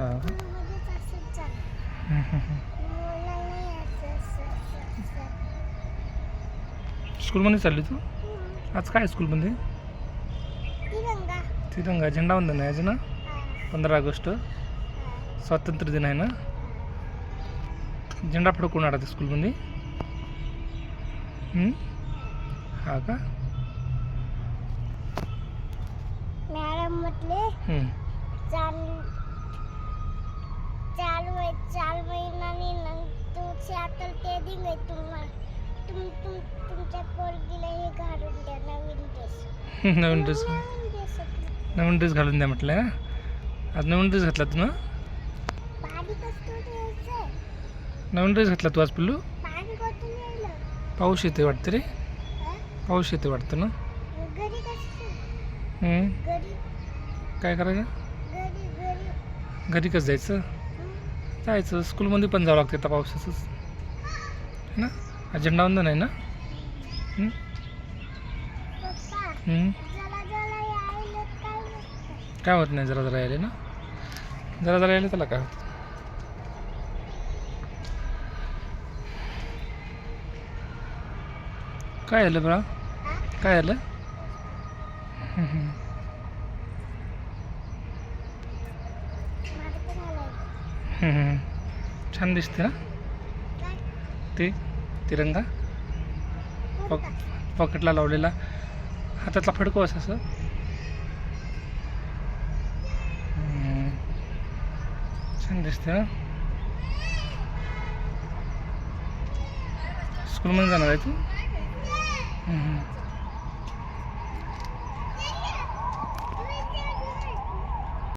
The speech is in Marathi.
हा. स्कूलमध्ये चालली तू. आज काय स्कूलमध्ये? तिरंगा. तिरंगा झेंडावंदन आहे आज ना पंधरा ऑगस्ट. हा, स्वातंत्र्य दिन आहे ना? झेंडा फडकून आला स्कूलमध्ये? हम्म? हा का? मॅडम म्हटले चार महिन्यानी तुमचे आता ते आहे तुम्हाला तुम तुम तुमच्या पोरगीला हे घालून द्या नवीन ड्रेस नवीन ड्रेस नवीन ड्रेस घालून द्या म्हटलं ना आज नवीन ड्रेस घातला तू ना? नवीन ड्रेस घातला तू आज पिल्लू? पाऊस येते वाटतं रे? पाऊस येते वाटतं ना? काय करायचं? घरी कसं जायचं? जायचं. स्कूलमध्ये पण जावं लागतं आता पावसाचंच. है ना? झेंडावंदन आहे ना? काय होत नाही जरा जरा यायला ना? जरा जरा यायला त्याला काय होतं? काय झालं बरा? काय झालं छान दिसते ना? ते तिरंगा? पॉक पॉकेटला लावलेला. हातातला फडको असं असं. छान दिसते ना? स्कूलमध्ये जाणार आहे तू?